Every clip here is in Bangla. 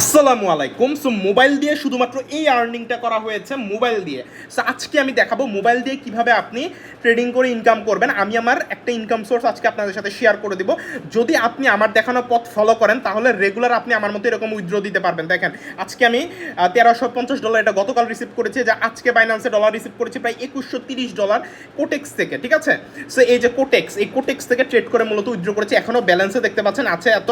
আসসালামু আলাইকুম। সো মোবাইল দিয়ে শুধুমাত্র এই আর্নিংটা করা হয়েছে মোবাইল দিয়ে। সো আজকে আমি দেখাবো মোবাইল দিয়ে কীভাবে আপনি ট্রেডিং করে ইনকাম করবেন। আমি আমার একটা ইনকাম সোর্স আজকে আপনাদের সাথে শেয়ার করে দিব। যদি আপনি আমার দেখানো পথ ফলো করেন, তাহলে রেগুলার আপনি আমার মতো এরকম উইথড্র দিতে পারবেন। দেখেন, আজকে আমি তেরোশো পঞ্চাশ ডলার এটা গতকাল রিসিভ করেছি। যে আজকে বাইন্যান্সে ডলার রিসিভ করেছি প্রায় একুশশো তিরিশ ডলার কোটেক্স থেকে, ঠিক আছে? সো এই যে কোটেক্স এই কোটেক্স থেকে ট্রেড করে মূলত উইথড্র করেছি। এখনও ব্যালেন্সে দেখতে পাচ্ছেন, আছে এত।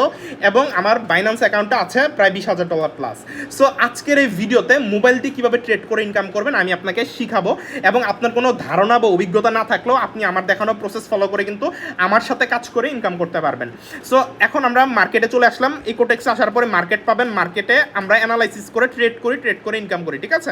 এবং আমার বাইন্যান্স অ্যাকাউন্টটা আছে প্রায় বিশ হাজার ডলার প্লাস সো আজকের এই ভিডিওতে মোবাইলটি কীভাবে ট্রেড করে ইনকাম করবেন আমি আপনাকে শিখাবো এবং আপনার কোনো ধারণা বা অভিজ্ঞতা না থাকলেও আপনি আমার দেখানো প্রসেস ফলো করে কিন্তু আমার সাথে কাজ করে ইনকাম করতে পারবেন। সো এখন আমরা মার্কেটে চলে আসলাম। ইকোটেক্স আসার পরে মার্কেট পাবেন। মার্কেটে আমরা অ্যানালাইসিস করে ট্রেড করি ট্রেড করে ইনকাম করি, ঠিক আছে?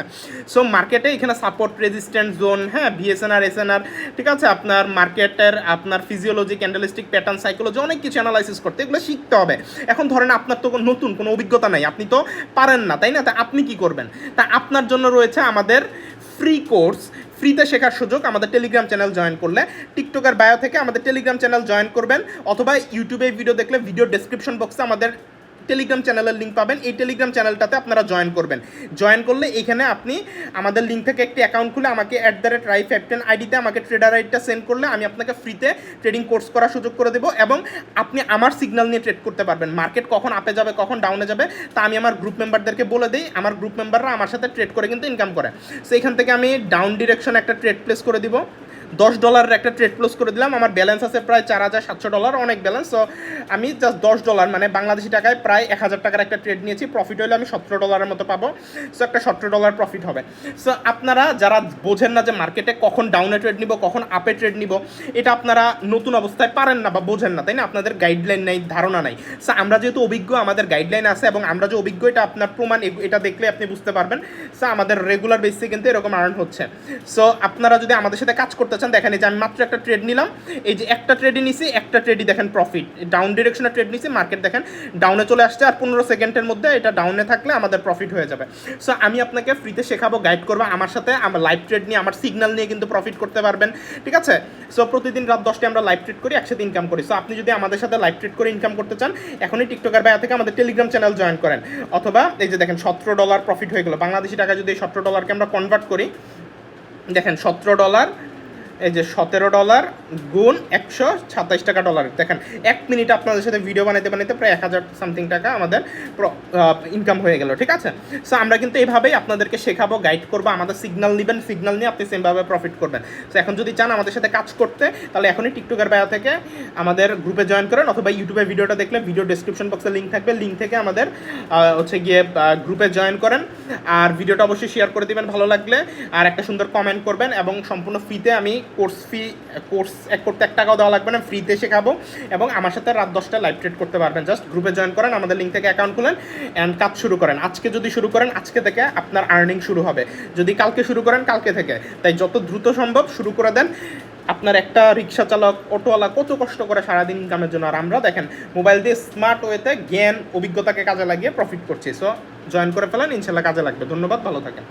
সো মার্কেটে এখানে সাপোর্ট রেজিস্ট্যান্ট জোন হ্যাঁ ভিএসএনআর এসএনআর ঠিক আছে? আপনার মার্কেটের আপনার ফিজিওলজি ক্যান্ডেলিস্টিক প্যাটার্ন সাইকোলজি অনেক কিছু অ্যানালাইসিস করতে, এগুলো শিখতে হবে। এখন ধরেন আপনার তো নতুন কোনো অভিজ্ঞতা নাই। আপনি তো পারেন না, তাই না? তা আপনি কি করবেন? তা আপনার জন্য রয়েছে আমাদের ফ্রি কোর্স ফ্রিতে শেখার সুযোগ। আমাদের টেলিগ্রাম চ্যানেল জয়েন করলে টিকটকের বায়ো থেকে আমাদের টেলিগ্রাম চ্যানেল জয়েন করবেন, অথবা ইউটিউবে ভিডিও দেখলে ভিডিও ডেসক্রিপশন বক্সে আমাদের টেলিগ্রাম চ্যানেলের লিঙ্ক পাবেন। এই টেলিগ্রাম চ্যানেলটাতে আপনারা জয়েন করবেন। জয়েন করলে এখানে আপনি আমাদের লিঙ্ক থেকে একটি অ্যাকাউন্ট খুলে আমাকে অ্যাট দ্য রেট রাই ফ্যাপটেন আইডিতে আমাকে ট্রেডার আইডিটা সেন্ড করলে আমি আপনাকে ফ্রিতে ট্রেডিং কোর্স করার সুযোগ করে দেবো এবং আপনি আমার সিগন্যাল নিয়ে ট্রেড করতে পারবেন। মার্কেট কখন আপে যাবে, কখন ডাউনে যাবে, তা আমি আমার গ্রুপ মেম্বারদেরকে বলে দিই। আমার গ্রুপ মেম্বাররা আমার সাথে ট্রেড করে কিন্তু ইনকাম করে। সো এখান থেকে আমি ডাউন ডিরেকশন একটা ট্রেড প্লেস করে দিব। দশ ডলারের একটা ট্রেড ক্লোজ করে দিলাম। আমার ব্যালেন্স আছে প্রায় চার হাজার সাতশো ডলার অনেক ব্যালেন্স সো আমি জাস্ট দশ ডলার মানে বাংলাদেশি টাকায় প্রায় এক হাজার টাকার একটা ট্রেড নিয়েছি। প্রফিট হলে আমি সতেরো ডলারের মতো পাবো। সো একটা সতেরো ডলার প্রফিট হবে। সো আপনারা যারা বোঝেন না যে মার্কেটে কখন ডাউনে ট্রেড নিব, কখন আপে ট্রেড নিব, এটা আপনারা নতুন অবস্থায় পারেন না বা বোঝেন না, তাই না? আপনাদের গাইডলাইন নেই, ধারণা নাই। সো আমরা যেহেতু অভিজ্ঞ, আমাদের গাইডলাইন আছে এবং আমরা যে অভিজ্ঞ, এটা আপনার প্রমাণ এটা দেখলে আপনি বুঝতে পারবেন। সো আমাদের রেগুলার বেসিসে কিন্তু এরকম আর্ন হচ্ছে। সো আপনারা যদি আমাদের সাথে কাজ করতে চান দেখেন, এই যে আমি মাত্র একটা ট্রেড নিলাম। এই যে একটা ট্রেডই নিছি, একটা ট্রেডই দেখেন প্রফিট ডাউন ডিরেকশনে ট্রেড নিছি মার্কেট দেখেন ডাউনে চলে আসছে, আর পনেরো সেকেন্ডের মধ্যে এটা ডাউনে থাকলে আমাদের প্রফিট হয়ে যাবে। সো আমি আপনাকে ফ্রিতে শেখাবো গাইড করব, আমার সাথে আমার লাইভ ট্রেড নিয়ে, আমার সিগন্যাল নিয়ে কিন্তু প্রফিট করতে পারবেন, ঠিক আছে? সো প্রতিদিন রাত দশটায় আমরা লাইভ ট্রেড করি, একসাথে ইনকাম করি। সো আপনি যদি আমাদের সাথে লাইভ ট্রেড করে ইনকাম করতে চান, এখনই টিকটকার বায়া থেকে আমাদের টেলিগ্রাম চ্যানেল জয়েন করেন। অথবা, এই যে দেখেন, সতেরো ডলার প্রফিট হয়ে গেলো। বাংলাদেশি টাকা যদি এই সতেরো ডলারকে আমরা কনভার্ট করি, দেখেন, সতেরো ডলার এই যে সতেরো ডলার গুণ একশো সাতাইশ টাকা ডলার দেখেন, এক মিনিট আপনাদের সাথে ভিডিও বানাইতে বানাইতে প্রায় এক হাজার সামথিং টাকা আমাদের ইনকাম হয়ে গেল, ঠিক আছে? সো আমরা কিন্তু এইভাবেই আপনাদেরকে শেখাবো গাইড করব, আমাদের সিগনাল নেবেন সিগনাল নিয়ে আপনি সেমভাবে প্রফিট করবেন। সো এখন যদি চান আমাদের সাথে কাজ করতে, তাহলে এখনই টিকটকের বায়া থেকে আমাদের গ্রুপে জয়েন করেন, অথবা ইউটিউবে ভিডিওটা দেখলে ভিডিও ডিসক্রিপশন বক্সে লিঙ্ক থাকবে লিঙ্ক থেকে আমাদের হচ্ছে গিয়ে গ্রুপে জয়েন করেন। আর ভিডিওটা অবশ্যই শেয়ার করে দিবেন, ভালো লাগলে। আর একটা সুন্দর কমেন্ট করবেন, এবং সম্পূর্ণ ফিতে আমি কোর্স ফি কোর্স এক করতে এক টাকাও দেওয়া লাগবে না ফ্রিতে শেখাবো এবং আমার সাথে রাত দশটা লাইভ ট্রেড করতে পারবেন। জাস্ট গ্রুপে জয়েন করেন, আমাদের লিঙ্ক থেকে অ্যাকাউন্ট খুলেন অ্যান্ড কাজ শুরু করেন। আজকে যদি শুরু করেন, আজকে থেকে আপনার আর্নিং শুরু হবে। যদি কালকে শুরু করেন, কালকে থেকে। তাই যত দ্রুত সম্ভব শুরু করে দেন। আপনার একটা রিক্সা চালক, অটোওয়ালা কত কষ্ট করে সারাদিন ইনকামের জন্য। আর আমরা দেখেন মোবাইল দিয়ে স্মার্ট ওয়েতে জ্ঞান, অভিজ্ঞতাকে কাজে লাগিয়ে প্রফিট করছি। সো জয়েন করে ফেলেন, ইনশাল্লাহ কাজে লাগবে। ধন্যবাদ, ভালো থাকেন।